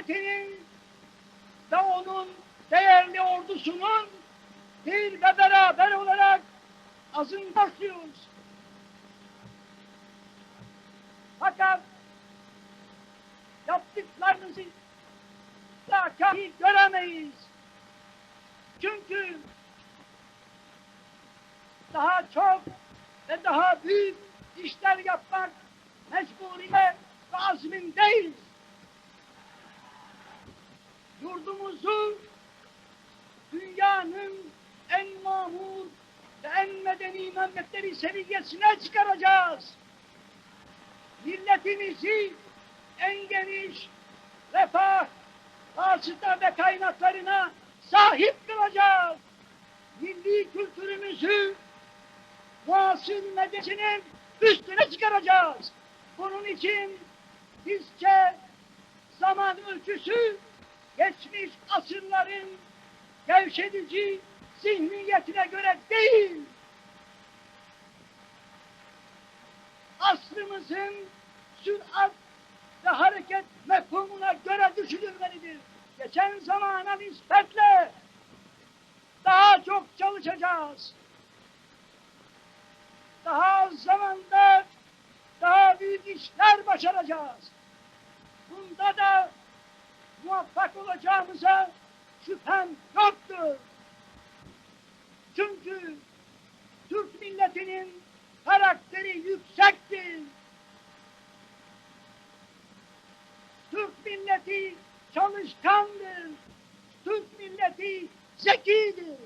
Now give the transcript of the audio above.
Türk milletinin ve onun değerli ordusunun bir ve beraber olarak azın başlıyoruz. Fakat yaptıklarınızı da kafi göremeyiz. Çünkü daha çok ve daha büyük işler yapmak mecburiyet ve azmindeyiz. Yurdumuzu dünyanın en mamur ve en medeni memleketleri seviyesine çıkaracağız. Milletimizi en geniş refah, vasıta ve kaynaklarına sahip kılacağız. Milli kültürümüzü muasır medeniyetinin üstüne çıkaracağız. Bunun için bizce zaman ölçüsü geçmiş asırların gevşedici zihniyetine göre değil, asrımızın sürat ve hareket mefhumuna göre düşünülmelidir. Geçen zamana nispetle daha çok çalışacağız. Daha az zamanda daha büyük işler başaracağız. Bunda da muvaffak olacağımıza şüphem yoktur. Çünkü Türk milletinin karakteri yüksektir. Türk milleti çalışkandır. Türk milleti zekidir.